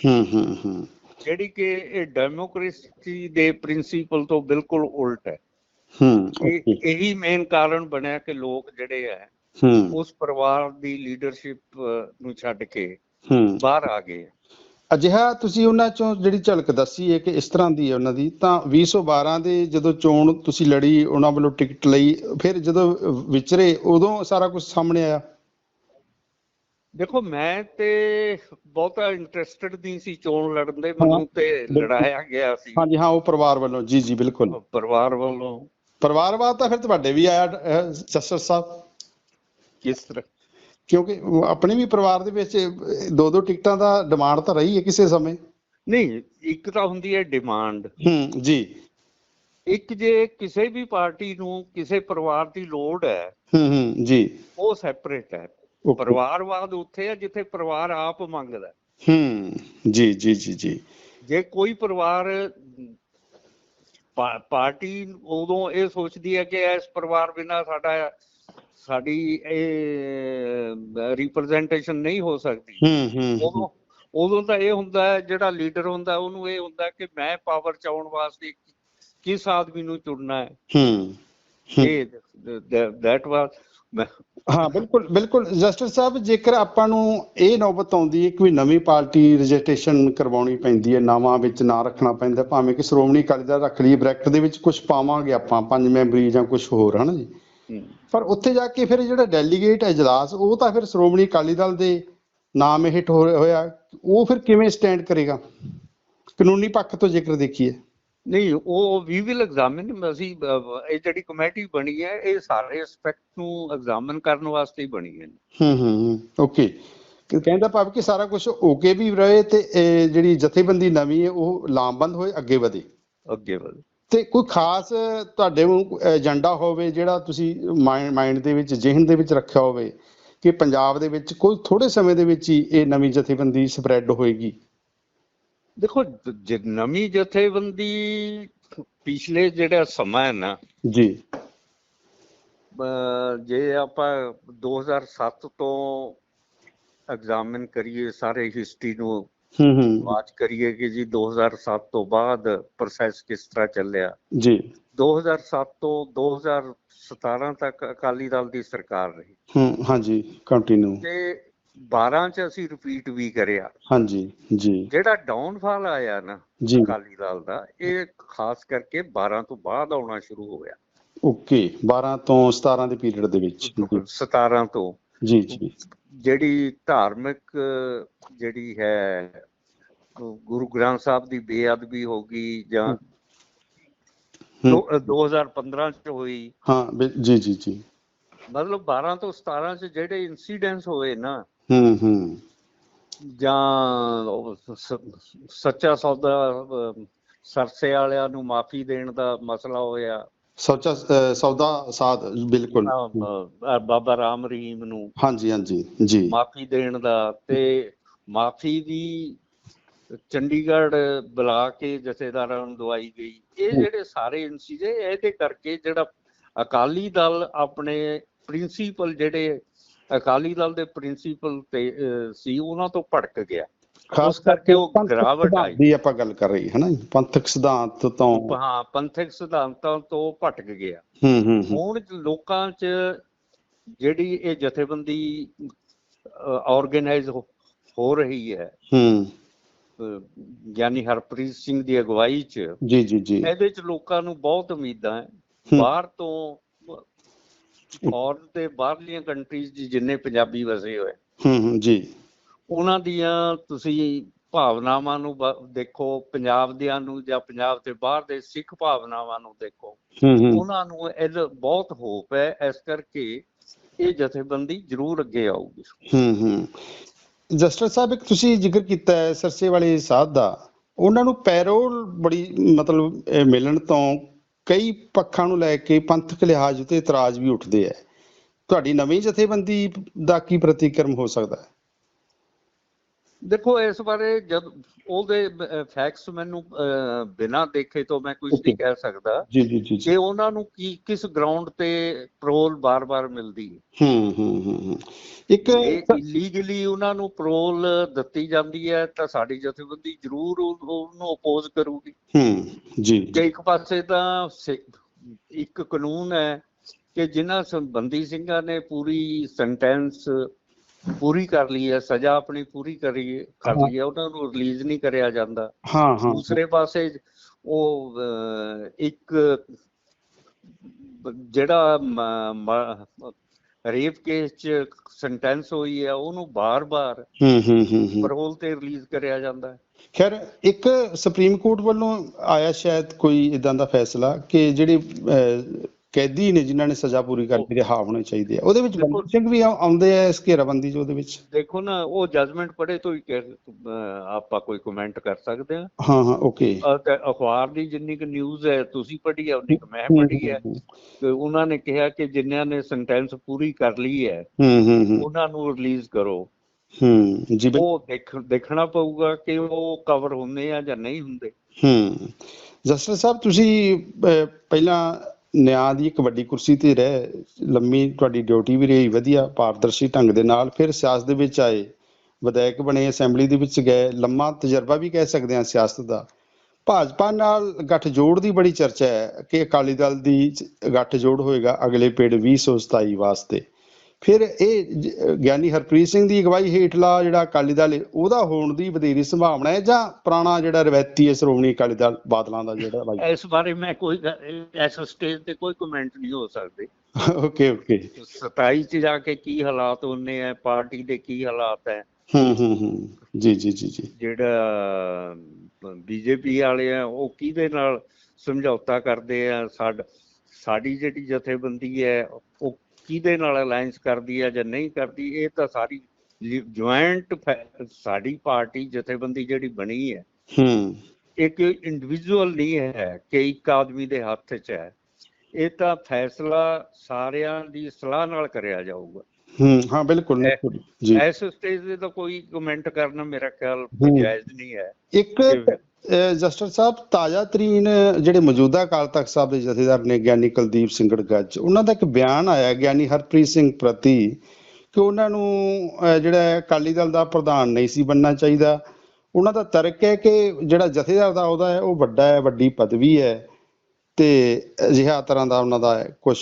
ਹੂੰ ਹੂੰ ਹੂੰ। ਜਿਹੜੀ ਕਿ ਇਹ ਡੈਮੋਕ੍ਰੇਸੀ ਦੇ ਪ੍ਰਿੰਸੀਪਲ ਤੋਂ ਬਿਲਕੁਲ ਉਲਟ ਹੈ। ਹੂੰ ਇਹ ਮੇਨ ਕਾਰਨ ਬਣਿਆ ਕਿ ਲੋਕ ਜਿਹੜੇ ਹੈ ਉਸ ਪਰਿਵਾਰ ਦੀ ਲੀਡਰਸ਼ਿਪ ਨੂੰ ਛੱਡ ਕੇ ਬਾਹਰ ਆ ਗਏ ਅਜਿਹਾ ਤੁਸੀਂ ਉਹਨਾਂ ਚੋਂ ਜਿਹੜੀ ਝਲਕ ਦੱਸੀ ਹੈ ਕਿ ਇਸ ਤਰ੍ਹਾਂ ਦੀ ਹੈ ਉਹਨਾਂ ਦੀ ਤਾਂ 2012 ਦੇ ਜਦੋਂ ਚੋਣ ਤੁਸੀਂ ਲੜੀ ਉਹਨਾਂ ਵੱਲੋਂ ਟਿਕਟ ਲਈ ਫਿਰ ਜਦੋਂ ਵਿਚਰੇ ਉਦੋਂ ਸਾਰਾ ਕੁਝ ਸਾਹਮਣੇ ਆਇਆ? ਦੇਖੋ ਮੈਂ ਤੇ ਬਹੁਤਾ ਇੰਟਰਸਟਿਡ ਨਹੀਂ ਸੀ ਚੋਣ ਲੜਨ ਦੇ ਮੈਨੂੰ ਤੇ। ਲੜਾਇਆ ਗਿਆ ਸੀ। ਹਾਂਜੀ ਹਾਂ ਉਹ ਪਰਿਵਾਰ ਵੱਲੋਂ। ਜੀ ਜੀ ਬਿਲਕੁਲ। ਪਰਿਵਾਰ ਵੱਲੋਂ। ਪਰਿਵਾਰਵਾਦ ਤਾਂ ਫਿਰ ਤੁਹਾਡੇ ਵੀ ਆਇਆ ਅਹ, ਜਸਟਰ ਸਾਹਿਬ? ਕਿਸ ਤਰ੍ਹਾਂ? ਕਿਉਂਕਿ ਆਪਣੇ ਵੀ ਪਰਿਵਾਰ ਦੇ ਵਿੱਚ ਦੋ ਦੋ ਟਿਕਟਾਂ ਦਾ ਡਿਮਾਂਡ ਤਾਂ ਰਹੀ ਹੈ ਕਿਸੇ ਸਮੇਂ। ਨਹੀਂ ਇੱਕ ਤਾਂ ਹੁੰਦੀ ਹੈ ਡਿਮਾਂਡ। ਹੂੰ ਜੀ। ਇੱਕ ਜੇ ਕਿਸੇ ਵੀ ਪਾਰਟੀ ਨੂੰ ਕਿਸੇ ਪਰਿਵਾਰ ਦੀ ਲੋੜ ਹੈ ਹੂੰ ਹੂੰ ਜੀ। ਉਹ ਸੈਪਰੇਟ ਹੈ. ਪਰਿਵਾਰਵਾਦ ਉੱਥੇ ਹੈ ਜਿੱਥੇ ਪਰਿਵਾਰ ਆਪ ਮੰਗਦਾ ਹੈ। ਜੀ ਜੀ ਜੀ ਜੀ। ਜੇ ਕੋਈ ਪਰਿਵਾਰ ਪਾਰਟੀ ਉਦੋਂ ਇਹ ਸੋਚਦੀ ਹੈ ਕਿ ਇਸ ਪਰਿਵਾਰ ਬਿਨਾ ਸਾਡਾ ਸਾਡੀ ਇਹ ਰਿਪਰੈਜ਼ੈਂਟੇਸ਼ਨ ਨਹੀਂ ਹੋ ਸਕਦੀ। ਹੂੰ ਹੂੰ ਉਦੋਂ ਤਾਂ ਇਹ ਹੁੰਦਾ ਹੈ ਜਿਹੜਾ ਲੀਡਰ ਹੁੰਦਾ ਉਹਨੂੰ ਇਹ ਹੁੰਦਾ ਕਿ ਮੈਂ ਪਾਵਰ ਚਾਉਣ ਵਾਸਤੇ ਕਿਸ ਆਦਮੀ ਨੂੰ ਚੁਣਨਾ ਹੈ। ਹੂੰ। ਇਹ ਦੈਟ ਵਾਸ ਹਾਂ ਬਿਲਕੁਲ ਬਿਲਕੁਲ। ਜਸਟਿਸ ਸਾਹਿਬ ਜੇਕਰ ਆਪਾਂ ਨੂੰ ਇਹ ਨੌਬਤ ਆਉਂਦੀ ਹੈ ਕੋਈ ਨਵੀਂ ਪਾਰਟੀ ਰਜਿਸਟ੍ਰੇਸ਼ਨ ਕਰਵਾਉਣੀ ਪੈਂਦੀ ਹੈ ਨਾਵਾਂ ਵਿੱਚ ਨਾਂ ਰੱਖਣਾ ਪੈਂਦਾ ਭਾਵੇਂ ਕਿ ਸ਼੍ਰੋਮਣੀ ਅਕਾਲੀ ਦਲ ਰੱਖ ਲਈਏ ਬ੍ਰੈਕਟ ਦੇ ਵਿੱਚ ਕੁਝ ਪਾਵਾਂਗੇ ਆਪਾਂ ਪੰਜ ਮੈਂਬਰੀ ਜਾਂ ਕੁਝ ਹੋਰ ਹਨਾ ਜੀ? ਪਰ ਉੱਥੇ ਜਾ ਕੇ ਫਿਰ ਜਿਹੜਾ ਡੈਲੀਗੇਟ ਇਜਲਾਸ ਉਹ ਤਾਂ ਫਿਰ ਸ਼੍ਰੋਮਣੀ ਅਕਾਲੀ ਦਲ ਦੇ ਨਾਮ ਹੇਠ ਹੋ- ਹੋਇਆ ਉਹ ਫਿਰ ਕਿਵੇਂ ਸਟੈਂਡ ਕਰੇਗਾ? ਕਾਨੂੰਨੀ ਪੱਖ ਤੋਂ ਜੇਕਰ ਦੇਖੀਏ। ਨਹੀਂ ਉਹ ਵੀ ਵਿਲ ਐਗਜ਼ਾਮਿਨ ਅਸੀਂ ਇਹ ਜਿਹੜੀ ਕਮੇਟੀ ਬਣੀ ਹੈ ਇਹ ਸਾਰੇ ਐਸਪੈਕਟ ਨੂੰ ਐਗਜ਼ਾਮਿਨ ਕਰਨ ਵਾਸਤੇ ਹੀ ਬਣੀ ਹੈ। ਹੂੰ ਹੂੰ ਹੂੰ ਓਕੇ ਕਿ ਕਹਿੰਦਾ ਭਾਵ ਕਿ ਸਾਰਾ ਕੁਝ ਓਕੇ ਵੀ ਰਹੇ ਤੇ ਇਹ ਜਿਹੜੀ ਜਥੇਬੰਦੀ ਨਵੀਂ ਹੈ ਉਹ ਲਾਮਬੰਦ ਹੋਏ ਅੱਗੇ ਵਧੇ। ਅੱਗੇ ਵਧ। ਤੇ ਕੋਈ ਖਾਸ ਤੁਹਾਡੇ ਨੂੰ ਏਜੰਡਾ ਹੋਵੇ ਜਿਹੜਾ ਤੁਸੀਂ ਮਾਈਂਡ ਦੇ ਵਿੱਚ ਜ਼ਿਹਨ ਦੇ ਵਿੱਚ ਰੱਖਿਆ ਹੋਵੇ ਕਿ ਪੰਜਾਬ ਦੇ ਵਿੱਚ ਕੋਈ ਥੋੜੇ ਸਮੇਂ ਦੇ ਵਿੱਚ ਹੀ ਇਹ ਨਵੀਂ ਜਥੇਬੰਦੀ ਸਪਰੈਡ ਹੋਏਗੀ? ਦੇਖੋ ਨਵੀਂ ਜਥੇਬੰਦੀ ਪਿਛਲੇ ਜਿਹੜਾ ਸਮਾਂ ਹੈ ਨਾ ਜੀ। ਜੇ ਆਪਾਂ 2007 ਤੋਂ ਐਗਜ਼ਾਮਿਨ ਕਰੀਏ ਸਾਰੇ ਹਿਸਟਰੀ ਨੂੰ ਹੂੰ ਹੂੰ। ਵਾਚ ਕਰੀਏ ਕਿ ਜੀ 2007 ਤੋਂ ਬਾਅਦ ਪ੍ਰੋਸੈਸ ਕਿਸ ਤਰ੍ਹਾਂ ਚੱਲਿਆ? ਜੀ। 2007 ਤੋਂ 2017 ਤੱਕ ਅਕਾਲੀ ਦਲ ਦੀ ਸਰਕਾਰ ਰਹੀ। ਹੂੰ ਹਾਂਜੀ ਕੰਟੀਨਿਊ ਤੇ 12 ਚ ਅਸੀਂ ਰਿਪੀਟ ਵੀ ਕਰਿਆ। ਹਾਂਜੀ ਜੀ। ਜਿਹੜਾ ਡਾਊਨਫਾਲ ਆਇਆ ਨਾ ਅਕਾਲੀ ਦਲ ਦਾ ਇਹ ਖਾਸ ਕਰਕੇ 12 ਤੋਂ ਬਾਅਦ ਆਉਣਾ ਸ਼ੁਰੂ ਹੋ ਗਿਆ ਓਕੇ 12 ਤੋਂ 17 ਦੇ ਪੀਰੀਅਡ ਦੇ ਵਿੱਚ। ਜੀ 17 ਤੋਂ। ਜੀ ਜੀ। ਜਿਹੜੀ ਧਾਰਮਿਕ ਜਿਹੜੀ ਹੈ ਗੁਰੂ ਗ੍ਰੰਥ ਸਾਹਿਬ ਦੀ ਬੇਅਦਬੀ ਹੋ ਗਈ ਜਾਂ ਹੂੰ। ਦੋ- 2015 ਚ ਹੋਈ। ਹਾਂ ਜੀ ਜੀ ਜੀ। ਮਤਲਬ 12 ਤੋਂ 17 ਚ ਜਿਹੜੇ ਇਨਸੀਡੈਂਟਸ ਹੋਏ ਨਾ। ਹੂੰ ਹੂੰ। ਜਾਂ ਸੱਚਾ ਸੌਦਾ ਸਰਸੇ ਵਾਲਿਆਂ ਨੂੰ ਮਾਫੀ ਦੇਣ ਦਾ ਮਸਲਾ ਹੋਇਆ। ਸੋਚਾ ਸੌਦਾ ਸਾਧ ਬਿਲਕੁਲ। ਅਹ, ਬਾਬਾ ਰਾਮ ਰਹੀਮ ਨੂੰ ਹਾਂਜੀ ਹਾਂਜੀ ਜੀ। ਮਾਫੀ ਦੇਣ ਦਾ ਤੇ ਮਾਫੀ ਦੀ ਚੰਡੀਗੜ੍ਹ ਬੁਲਾ ਕੇ ਜਥੇਦਾਰਾਂ ਨੂੰ ਦਵਾਈ ਗਈ। ਇਹ। ਜਿਹੜੇ ਸਾਰੇ ਇਨਸੀਜੇ ਇਹਦੇ ਕਰਕੇ ਜਿਹੜਾ ਅਕਾਲੀ ਦਲ ਆਪਣੇ ਪ੍ਰਿੰਸੀਪਲ ਜਿਹੜੇ ਅਕਾਲੀ ਦਲ ਦੇ ਪ੍ਰਿੰਸੀਪਲ ਤੇ ਅਹ, ਸੀ ਉਹਨਾਂ ਤੋਂ ਭੜਕ ਗਿਆ। ਉਸ ਕਰਕੇ ਉਹ ਗਿਰਾਵਟ ਆਈ। ਦੀ ਆਪਾਂ ਗੱਲ ਕਰ ਰਹੀ ਹੈ ਨਾ ਪੰਥਕ ਸਿਧਾਂਤ ਤੋਂ ਹਾਂ ਪੰਥਕ ਸਿਧਾਂਤਾਂ ਤੋਂ ਭਟਕ ਗਿਆ। ਹੂੰ ਹੂੰ ਹੁਣ ਲੋਕਾਂ 'ਚ ਜਿਹੜੀ ਇਹ ਜਥੇਬੰਦੀ ਆਰਗੇਨਾਈਜ਼ ਹੋ ਰਹੀ ਹੈ ਹੂੰ। ਗਿਆਨੀ ਹਰਪ੍ਰੀਤ ਸਿੰਘ ਦੀ ਅਗਵਾਈ 'ਚ ਜੀ ਜੀ ਜੀ। ਇਹਦੇ 'ਚ ਲੋਕਾਂ ਨੂੰ ਬਹੁਤ ਉਮੀਦਾਂ ਹੈ। ਬਾਹਰ ਤੋਂ ਔਰ ਤੇ ਬਾਹਰਲੀਆਂ ਕੰਟਰੀਜ਼ 'ਚ ਜਿੰਨੇ ਪੰਜਾਬੀ ਵਸੇ ਹੋਏ। ਹੂੰ ਹੂੰ ਜੀ। ਉਹਨਾਂ ਦੀਆਂ ਤੁਸੀਂ ਭਾਵਨਾਵਾਂ ਨੂੰ ਦੇਖੋ ਪੰਜਾਬ ਦਿਆਂ ਨੂੰ ਜਾਂ ਪੰਜਾਬ ਤੇ ਬਾਹਰ ਦੇ ਸਿੱਖ ਭਾਵਨਾਵਾਂ ਨੂੰ ਦੇਖੋ ਉਹਨਾਂ ਨੂੰ ਇਹ ਬਹੁਤ ਹੋਪ ਹੈ ਇਸ ਕਰਕੇ ਇਹ ਜਥੇਬੰਦੀ ਜ਼ਰੂਰ ਅੱਗੇ ਆਊਗੀ। ਹੂੰ ਹੂੰ। ਜਸਟਰ ਸਾਹਿਬ ਇੱਕ ਤੁਸੀਂ ਜ਼ਿਕਰ ਕੀਤਾ ਹੈ ਸਰਸੇ ਵਾਲੇ ਸਾਧ ਦਾ ਉਹਨਾਂ ਨੂੰ ਪੈਰੋਲ ਬੜੀ ਮਤਲਬ ਮਿਲਣ ਤੋਂ ਕਈ ਪੱਖਾਂ ਨੂੰ ਲੈ ਕੇ ਪੰਥਕ ਲਿਹਾਜ਼ ਉਤੇ ਇਤਰਾਜ਼ ਵੀ ਉੱਠਦੇ ਹੈ। ਤੁਹਾਡੀ ਨਵੀਂ ਜਥੇਬੰਦੀ ਦਾ ਕੀ ਪ੍ਰਤੀਕਰਮ ਹੋ ਸਕਦਾ ਹੈ? ਦੇਖੋ ਇਸ ਬਾਰੇ ਜਦ ਉਹਦੇ ਫੈਕਟਸ ਮੈਨੂੰ ਬਿਨਾਂ ਦੇਖੇ ਤੋਂ ਮੈਂ ਕੁਝ ਨਹੀਂ ਕਹਿ ਸਕਦਾ। ਜੀ ਜੀ ਜੀ ਜੀ। ਕਿ ਉਹਨਾਂ ਨੂੰ ਕੀ ਕਿਸ ਗਰਾਊਂਡ ਤੇ ਪ੍ਰੋਲ ਬਾਰ-ਬਾਰ ਮਿਲਦੀ ਹੈ। ਹੂੰ ਹੂੰ ਹੂੰ। ਇੱਕ ਇਲੀਗਲੀ ਉਹਨਾਂ ਨੂੰ ਪ੍ਰੋਲ ਦਿੱਤੀ ਜਾਂਦੀ ਹੈ ਤਾਂ ਸਾਡੀ ਜਥੇਬੰਦੀ ਜ਼ਰੂਰ ਉਹ- ਉਹਨੂੰ ਅਪੋਜ਼ ਕਰੂਗੀ। ਹੂੰ ਜੀ ਕਿ ਇੱਕ ਪਾਸੇ ਤਾਂ ਇੱਕ ਕਾਨੂੰਨ ਹੈ ਕਿ ਜਿਨ੍ਹਾਂ ਸੰਬੰਧੀ ਸਿੰਘਾਂ ਨੇ ਪੂਰੀ ਸੈਂਟੈਂਸ ਪੂਰੀ ਕਰ ਲਈ ਹੈ ਸਜ਼ਾ ਆਪਣੀ ਪੂਰੀ ਕਰੀ ਕਰ ਲਈ ਹੈ। ਉਹਨਾਂ ਨੂੰ ਰਿਲੀਜ਼ ਨਹੀਂ ਕਰਿਆ ਜਾਂਦਾ। ਹਾਂ ਹਾਂ। ਦੂਸਰੇ ਪਾਸੇ ਉਹ ਇੱਕ ਜਿਹੜਾ ਰੇਪ ਕੇਸ ਚ ਸੈਂਟੈਂਸ ਹੋਈ ਹੈ ਉਹਨੂੰ ਬਾਰ-ਬਾਰ ਹੂੰ ਹੂੰ ਹੂੰ ਹੂੰ। ਪਰੋਲ ਤੇ ਰਿਲੀਜ਼ ਕਰਿਆ ਜਾਂਦਾ ਹੈ। ਖੈਰ ਇੱਕ ਸੁਪਰੀਮ ਕੋਰਟ ਵੱਲੋਂ ਆਇਆ ਸ਼ਾਇਦ ਕੋਈ ਇਦਾਂ ਦਾ ਫੈਸਲਾ ਕਿ ਜਿਹੜੇ ਕੈਦੀ ਨੇ ਜਿਨ੍ਹਾਂ ਨੇ ਸਜ਼ਾ ਪੂਰੀ ਕਰਕੇ ਰਿਹਾ ਹੋਣੇ ਚਾਹੀਦੇ ਆ। ਉਹਦੇ ਵਿੱਚ ਬੰਦੀ ਸਿੰਘ ਵੀ ਆਉ- ਆਉਂਦੇ ਆ ਇਸ ਘੇਰਾਬੰਦੀ 'ਚ ਉਹਦੇ ਵਿੱਚ। ਦੇਖੋ ਨਾ ਉਹ ਜਜਮੈਂਟ ਪੜ੍ਹੇ ਤੋਂ ਹੀ ਕਹਿ- ਅਹ, ਆਪਾਂ ਕੋਈ ਕਮੈਂਟ ਕਰ ਸਕਦੇ ਹਾਂ। ਹਾਂ ਹਾਂ ਓਕੇ ਅਖਬਾਰ ਦੀ ਜਿੰਨੀ ਕੁ ਨਿਊਜ਼ ਹੈ ਤੁਸੀਂ ਪੜ੍ਹੀ ਹੈ ਉਨੀ ਕੁ ਮੈਂ ਪੜ੍ਹੀ ਹੈ। ਤੇ ਉਹਨਾਂ ਨੇ ਕਿਹਾ ਕਿ ਜਿਨ੍ਹਾਂ ਨੇ ਸੈਂਟੈਂਸ ਪੂਰੀ ਕਰ ਲਈ ਹੈ ਹੂੰ ਹੂੰ ਹੂੰ। ਉਹਨਾਂ ਨੂੰ ਰਿਲੀਜ਼ ਕਰੋ। ਹੂੰ ਜੀ ਬਿਲ- ਉਹ ਦੇਖ ਦੇਖਣਾ ਪਊਗਾ ਕਿ ਉਹ ਕਵਰ ਹੁੰਦੇ ਆ ਜਾਂ ਨਹੀਂ ਹੁੰਦੇ। ਹੂੰ। ਜਸਟਿਸ ਸਾਹਿਬ ਤੁਸੀਂ ਅਹ, ਪਹਿਲਾਂ ਨਿਆਂ ਦੀ ਇੱਕ ਵੱਡੀ ਕੁਰਸੀ ਤੇ ਰਹਿ, ਲੰਮੀ ਤੁਹਾਡੀ ਡਿਊਟੀ ਵੀ ਰਹੀ, ਵਧੀਆ ਪਾਰਦਰਸ਼ੀ ਢੰਗ ਦੇ ਨਾਲ ਫਿਰ ਸਿਆਸਤ ਦੇ ਵਿੱਚ ਆਏ। ਵਿਧਾਇਕ ਬਣੇ ਅਸੈਂਬਲੀ ਦੇ ਵਿੱਚ ਗਏ, ਲੰਮਾ ਤਜਰਬਾ ਵੀ ਕਹਿ ਸਕਦੇ ਹਾਂ ਸਿਆਸਤ ਦਾ। ਭਾਜਪਾ ਨਾਲ ਗੱਠਜੋੜ ਦੀ ਬੜੀ ਚਰਚਾ ਹੈ ਕਿ ਅਕਾਲੀ ਦਲ ਦੀ ਚ- ਗੱਠਜੋੜ ਹੋਏਗਾ ਅਗਲੇ ਪੇੜ 2027 ਵਾਸਤੇ। ਫਿਰ ਇਹ ਗਿਆਨੀ ਹਰਪ੍ਰੀਤ ਸਿੰਘ ਦੀ ਅਗਵਾਈ ਹੇਠਲਾ ਜਿਹੜਾ ਅਕਾਲੀ ਦਲ ਉਹਦਾ ਹੋਣ ਦੀ ਵਧੇਰੀ ਸੰਭਾਵਨਾ ਹੈ ਜਾਂ ਪੁਰਾਣਾ ਜਿਹੜਾ ਰਵਾਇਤੀ ਹੈ ਸ਼੍ਰੋਮਣੀ ਅਕਾਲੀ ਦਲ ਬਾਦਲਾਂ ਦਾ ਜਿਹੜਾ ਭਾਈ ਇਸ ਬਾਰੇ ਮੈਂ ਕੋਈ ਇਸ ਸਟੇਜ ਤੇ ਕੋਈ ਕਮੈਂਟ ਨਹੀਂ ਹੋ ਸਕਦੇ। ਓਕੇ ਓਕੇ 27 ਚ ਜਾ ਕੇ ਕੀ ਹਾਲਾਤ ਹੁੰਨੇ ਆ ਪਾਰਟੀ ਦੇ ਕੀ ਹਾਲਾਤ ਹੈ ਹੂੰ ਹੂੰ ਹੂੰ। ਜੀ ਜੀ ਜੀ ਜੀ। ਜਿਹੜਾ ਬੀਜੇਪੀ ਵਾਲੇ ਆ ਉਹ ਕਿਹਦੇ ਨਾਲ ਸਮਝੌਤਾ ਕਰਦੇ ਆ? ਸਾਡ ਸਾਡੀ ਜਿਹੜੀ ਜਥੇਬੰਦੀ ਹੈ ਕਿਹਦੇ ਨਾਲ ਅਲਾਈਅੰਸ ਕਰਦੀ ਹੈ ਜਾਂ ਨਹੀਂ ਕਰਦੀ ਇਹ ਤਾਂ ਸਾਰੀ ਜੁਆਇੰਟ ਸਾਡੀ ਪਾਰਟੀ ਜਥੇਬੰਦੀ ਜਿਹੜੀ ਬਣੀ ਹੈ ਹੂੰ। ਇੱਕ ਇੰਡੀਵਿਜੂਅਲ ਨਹੀਂ ਹੈ ਕਿ ਇੱਕ ਆਦਮੀ ਦੇ ਹੱਥ 'ਚ ਹੈ। ਇਹ ਤਾਂ ਫੈਸਲਾ ਸਾਰਿਆਂ ਦੀ ਸਲਾਹ ਨਾਲ ਕਰਿਆ ਜਾਊਗਾ। ਹੂੰ ਹਾਂ ਬਿਲਕੁਲ ਜੀ। ਇਸ ਸਟੇਜ ਤੇ ਤਾਂ ਕੋਈ ਕਮੈਂਟ ਕਰਨਾ ਮੇਰਾ ਖਿਆਲ। ਜਾਇਜ਼ ਨਹੀਂ ਹੈ। ਇੱਕ ਜਸਟਰ ਸਾਹਿਬ ਤਾਜ਼ਾ ਤਰੀਨ ਜਿਹੜੇ ਮੌਜੂਦਾ ਅਕਾਲ ਤਖਤ ਸਾਹਿਬ ਦੇ ਜਥੇਦਾਰ ਨੇ ਗਿਆਨੀ ਕੁਲਦੀਪ ਸਿੰਘੜ ਗੱਜ ਉਹਨਾਂ ਦਾ ਇੱਕ ਬਿਆਨ ਆਇਆ ਗਿਆਨੀ ਹਰਪ੍ਰੀਤ ਸਿੰਘ ਪ੍ਰਤੀ ਕਿ ਉਹਨਾਂ ਨੂੰ ਜਿਹੜਾ ਅਕਾਲੀ ਦਲ ਦਾ ਪ੍ਰਧਾਨ ਨਹੀਂ ਸੀ ਬਣਨਾ ਚਾਹੀਦਾ। ਉਹਨਾਂ ਦਾ ਤਰਕ ਹੈ ਕਿ ਜਿਹੜਾ ਜਥੇਦਾਰ ਦਾ ਉਹਦਾ ਹੈ ਉਹ ਵੱਡਾ ਹੈ ਵੱਡੀ ਪਦਵੀ ਹੈ ਤੇ ਅਜਿਹਾ ਤਰ੍ਹਾਂ ਦਾ ਉਹਨਾਂ ਦਾ ਕੁਝ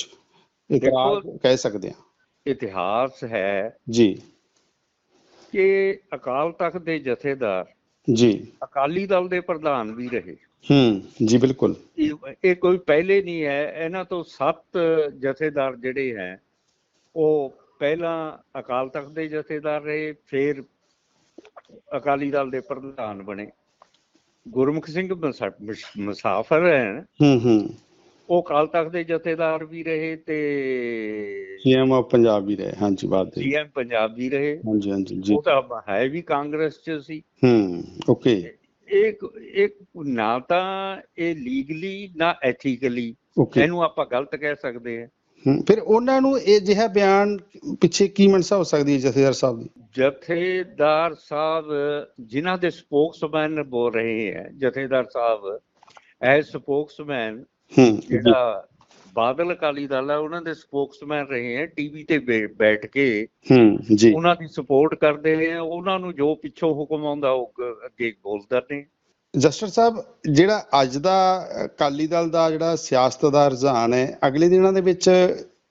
ਇਤਰਾਜ਼ ਕਹਿ ਸਕਦੇ ਹਾਂ। ਇਤਿਹਾਸ ਹੈ ਜੀ। ਕਿ ਅਕਾਲ ਤਖਤ ਦੇ ਜਥੇਦਾਰ ਜੀ। ਅਕਾਲੀ ਦਲ ਦੇ ਪ੍ਰਧਾਨ ਵੀ ਰਹੇ। ਹੂੰ ਜੀ ਬਿਲਕੁਲ। ਇਹ ਕੋਈ ਪਹਿਲੇ ਨਹੀਂ ਹੈ। ਇਹਨਾਂ ਤੋਂ ਸੱਤ ਜਥੇਦਾਰ ਜਿਹੜੇ ਹੈ ਉਹ ਪਹਿਲਾਂ ਅਕਾਲ ਤਖਤ ਦੇ ਜਥੇਦਾਰ ਰਹੇ ਫਿਰ ਅਕਾਲੀ ਦਲ ਦੇ ਪ੍ਰਧਾਨ ਬਣੇ। ਗੁਰਮੁਖ ਸਿੰਘ ਮਸਾ- ਮਸ- ਮੁਸਾਫਰ ਹੈ। ਹੂੰ ਹੂੰ। ਉਹ ਅਕਾਲ ਤਖਤ ਦੇ ਜਥੇਦਾਰ ਵੀ ਰਹੇ ਤੇ ਸੀਐਮ ਆਫ ਪੰਜਾਬ ਵੀ ਰਹੇ ਹਾਂਜੀ ਬਾਤ ਦੇ ਸੀਐਮ ਪੰਜਾਬ ਵੀ ਰਹੇ। ਹਾਂਜੀ ਹਾਂਜੀ ਜੀ। ਉਹ ਤਾਂ ਹੈ ਵੀ ਕਾਂਗਰਸ ਚ ਸੀ। ਹੂੰ ਓਕੇ। ਇੱਕ ਇੱਕ ਨਾ ਤਾਂ ਇਹ ਲੀਗਲੀ ਨਾ ਐਥੀਕਲੀ ਇਹਨੂੰ ਆਪਾਂ ਗਲਤ ਕਹਿ ਸਕਦੇ ਹਾਂ। ਹੂੰ, ਫਿਰ ਉਹਨਾਂ ਨੂੰ ਇਹ ਜਿਹਾ ਬਿਆਨ ਪਿੱਛੇ ਕੀ ਮਨਸਾ ਹੋ ਸਕਦੀ ਹੈ ਜਥੇਦਾਰ ਸਾਹਿਬ ਦੀ? ਜਥੇਦਾਰ ਸਾਹਿਬ ਜਿਨ੍ਹਾਂ ਦੇ ਸਪੋਕਸਮੈਨ ਬੋਲ ਰਹੇ ਹੈ ਜਥੇਦਾਰ ਸਾਹਿਬ ਐਸ ਸਪੋਕਸਮੈਨ ਹੂੰ ਜਿਹੜਾ ਬਾਦਲ ਅਕਾਲੀ ਦਲ ਹੈ ਉਹਨਾਂ ਦੇ ਸਪੋਕਸਮੈਨ ਰਹੇ ਹੈ ਟੀਵੀ ਤੇ ਬੈਠ ਕੇ। ਹੂੰ ਜੀ। ਉਹਨਾਂ ਦੀ ਸਪੋਰਟ ਕਰਦੇ ਨੇ ਉਹਨਾਂ ਨੂੰ ਜੋ ਪਿੱਛੋਂ ਹੁਕਮ ਆਉਂਦਾ ਉਹ ਅੱਗੇ ਬੋਲਦੇ ਨੇ। ਜਸਟਰ ਸਾਹਿਬ ਜਿਹੜਾ ਅੱਜ ਦਾ ਅਕਾਲੀ ਦਲ ਦਾ ਜਿਹੜਾ ਸਿਆਸਤ ਦਾ ਰੁਝਾਨ ਹੈ ਅਗਲੇ ਦਿਨਾਂ ਦੇ ਵਿੱਚ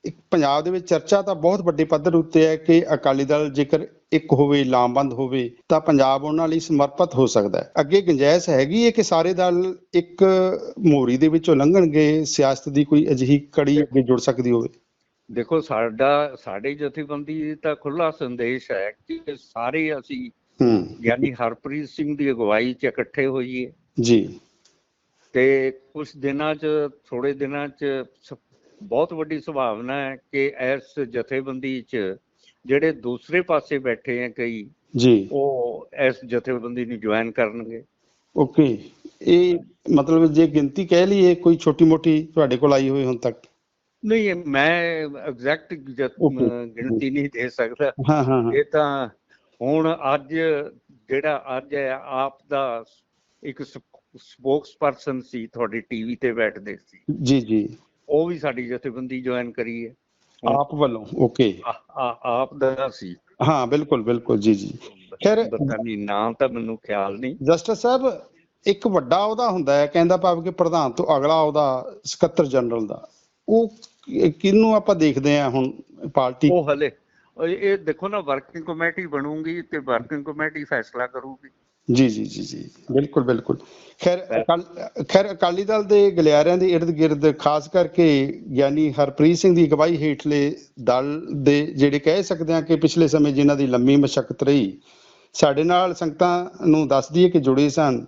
ਇੱਕ ਪੰਜਾਬ ਦੇ ਵਿੱਚ ਚਰਚਾ ਤਾਂ ਬਹੁਤ ਵੱਡੇ ਪੱਧਰ ਉੱਤੇ ਹੈ ਕਿ ਅਕਾਲੀ ਦਲ ਜੇਕਰ ਇੱਕ ਹੋਵੇ ਲਾਮਬੰਦ ਹੋਵੇ ਤਾਂ ਪੰਜਾਬ ਉਹਨਾਂ ਲਈ ਸਮਰਪਿਤ ਹੋ ਸਕਦਾ ਹੈ। ਅੱਗੇ ਗੁੰਜਾਇਸ਼ ਹੈਗੀ ਹੈ ਕਿ ਸਾਰੇ ਦਲ ਇੱਕ ਮੋਰੀ ਦੇ ਵਿੱਚੋਂ ਲੰਘਣਗੇ ਸਿਆਸਤ ਦੀ ਕੋਈ ਅਜਿਹੀ ਕੜੀ ਅੱਗੇ ਜੁੜ ਸਕਦੀ ਹੋਵੇ। ਦੇਖੋ ਸਾਡਾ ਸਾਡੇ ਜਥੇਬੰਦੀ ਦਾ ਖੁੱਲਾ ਸੰਦੇਸ਼ ਹੈ ਕਿ ਸਾਰੇ ਅਸੀਂ ਹੂੰ। ਯਾਨੀ ਹਰਪ੍ਰੀਤ ਸਿੰਘ ਦੀ ਅਗਵਾਈ 'ਚ ਇਕੱਠੇ ਹੋਈਏ। ਜੀ। ਤੇ ਕੁਝ ਦਿਨਾਂ 'ਚ ਥੋੜੇ ਦਿਨਾਂ 'ਚ ਬਹੁਤ ਵੱਡੀ ਸੰਭਾਵਨਾ ਹੈ ਕਿ ਇਸ ਜਥੇਬੰਦੀ 'ਚ ਜਿਹੜੇ ਦੂਸਰੇ ਪਾਸੇ ਬੈਠੇ ਆ ਕਈ ਜੀ। ਉਹ ਇਸ ਜਥੇਬੰਦੀ ਨੂੰ ਜੁਆਇਨ ਕਰਨਗੇ। ਓਕੇ ਇਹ ਮਤਲਬ ਜੇ ਗਿਣਤੀ ਕਹਿ ਲਈਏ ਕੋਈ ਛੋਟੀ ਮੋਟੀ ਤੁਹਾਡੇ ਕੋਲ ਆਈ ਹੋਈ ਹੁਣ ਤੱਕ? ਨਹੀਂ ਮੈਂ ਐਗਜ਼ੈਕਟ. ਗਿਣਤੀ ਨਹੀਂ ਦੇ ਸਕਦਾ। ਹਾਂ ਹਾਂ ਹਾਂ। ਇਹ ਤਾਂ ਹੁਣ ਅੱਜ ਜਿਹੜਾ ਅੱਜ ਹੈ ਆਪ ਦਾ ਇੱਕ ਸਪੋਕਸਪਰਸਨ ਸੀ ਤੁਹਾਡੀ ਟੀਵੀ ਤੇ ਬੈਠਦੇ ਸੀ। ਜੀ ਜੀ। ਉਹ ਵੀ ਸਾਡੀ ਜਥੇਬੰਦੀ ਜੁਆਇਨ ਕਰੀ ਹੈ। ਆਪ ਵੱਲੋਂ ਓਕੇ। ਆਪ ਦਾ ਸੀ। ਹਾਂ ਬਿਲਕੁਲ ਬਿਲਕੁਲ ਜੀ ਜੀ। ਖੈਰ- ਨਹੀਂ ਨਾਮ ਤਾਂ ਮੈਨੂੰ ਖਿਆਲ ਨਹੀਂ। ਜਸਟਿਸ ਸਾਹਿਬ ਇੱਕ ਵੱਡਾ ਉਹਦਾ ਹੁੰਦਾ ਹੈ ਕਹਿੰਦਾ ਭਾਵ ਕਿ ਪ੍ਰਧਾਨ ਤੋਂ ਅਗਲਾ ਉਹਦਾ ਸਕੱਤਰ ਜਨਰਲ ਦਾ। ਉਹ ਕਿ- ਕਿਹਨੂੰ ਆਪਾਂ ਦੇਖਦੇ ਆ ਹੁਣ ਪਾਰਟੀ? ਉਹ ਹਲੇ ਇਹ ਦੇਖੋ ਨਾ ਵਰਕਿੰਗ ਕਮੇਟੀ ਬਣੂਗੀ ਤੇ ਵਰਕਿੰਗ ਕਮੇਟੀ ਫੈਸਲਾ ਕਰੂਗੀ। ਜੀ ਜੀ ਜੀ ਜੀ। ਬਿਲਕੁਲ ਬਿਲਕੁਲ। ਖੈਰ, ਅਕਾਲ- ਖੈਰ, ਅਕਾਲੀ ਦਲ ਦੇ ਗਲਿਆਰਿਆਂ ਦੇ ਇਰਦ ਗਿਰਦ, ਖਾਸ ਕਰਕੇ ਗਿਆਨੀ ਹਰਪ੍ਰੀਤ ਸਿੰਘ ਦੀ ਅਗਵਾਈ ਹੇਠਲੇ ਦਲ ਦੇ ਜਿਹੜੇ ਕਹਿ ਸਕਦੇ ਆ ਕਿ ਪਿਛਲੇ ਸਮੇਂ ਜਿਨ੍ਹਾਂ ਦੀ ਲੰਮੀ ਮਸ਼ੱਕਤ ਰਹੀ, ਸਾਡੇ ਨਾਲ ਸੰਗਤਾਂ ਨੂੰ ਦੱਸਦੀ ਹੈ ਕਿ ਜੁੜੇ ਸਨ।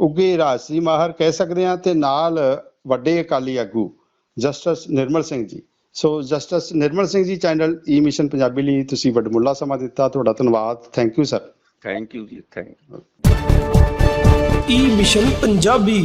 ਉੱਗੇ ਰਾਜਸੀ ਮਾਹਰ ਕਹਿ ਸਕਦੇ ਆ ਤੇ ਨਾਲ ਵੱਡੇ ਅਕਾਲੀ ਆਗੂ ਜਸਟਿਸ ਨਿਰਮਲ ਸਿੰਘ ਜੀ। ਸੋ ਜਸਟਿਸ ਨਿਰਮਲ ਸਿੰਘ ਜੀ, ਚੈਨਲ ਈ ਮਿਸ਼ਨ ਪੰਜਾਬੀ ਲਈ ਤੁਸੀਂ ਵੱਡਮੁੱਲਾ ਸਮਾਂ ਦਿੱਤਾ। ਤੁਹਾਡਾ ਧੰਨਵਾਦ। Thank you sir thank you ਜੀ thank you E mission Punjabi